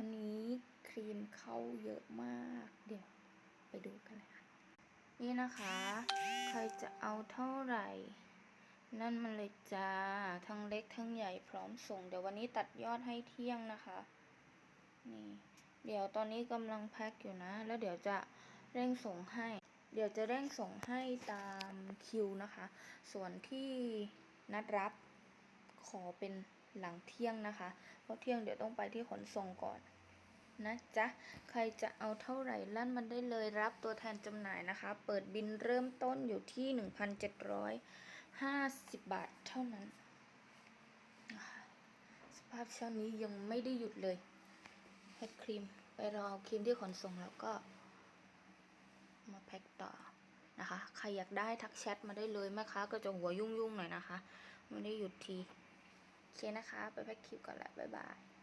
วันนี้ครีมเข้าเยอะมาก เดี๋ยวไปดูกันเลยค่ะ นี่นะคะ ใครจะเอาเท่าไหร่ นั่นมันเลยจ้า ทั้งเล็กทั้งใหญ่พร้อมส่ง เดี๋ยววันนี้ตัดยอดให้เที่ยงนะคะ นี่ เดี๋ยวตอนนี้กำลังแพ็คอยู่นะ แล้วเดี๋ยวจะเร่งส่งให้ เดี๋ยวจะเร่งส่งให้ตามคิวนะคะ ส่วนที่นัดรับ ขอเป็นหลังเที่ยงนะคะ เพราะเที่ยงเดี๋ยวต้องไปที่ขนส่งก่อนนะจ๊ะ ใครจะเอาเท่าไหร่ลั่นมันได้เลยรับตัวแทนจำหน่ายนะคะ เปิดบินเริ่มต้นอยู่ที่ 1,750 บาทเท่านั้น สภาพเช้านี้ยังไม่ได้หยุดเลยแพ็คครีม ไปรอเอาครีมที่ขนส่งแล้วก็ มาแพ็คต่อนะคะ ใครอยากได้ทักแชทมาได้เลยแม่ค้าก็จะหัวยุ่งๆหน่อยนะคะ ไม่ได้หยุดที เคนะคะ ไปแพ็คคิวก่อนแหละบ๊ายบาย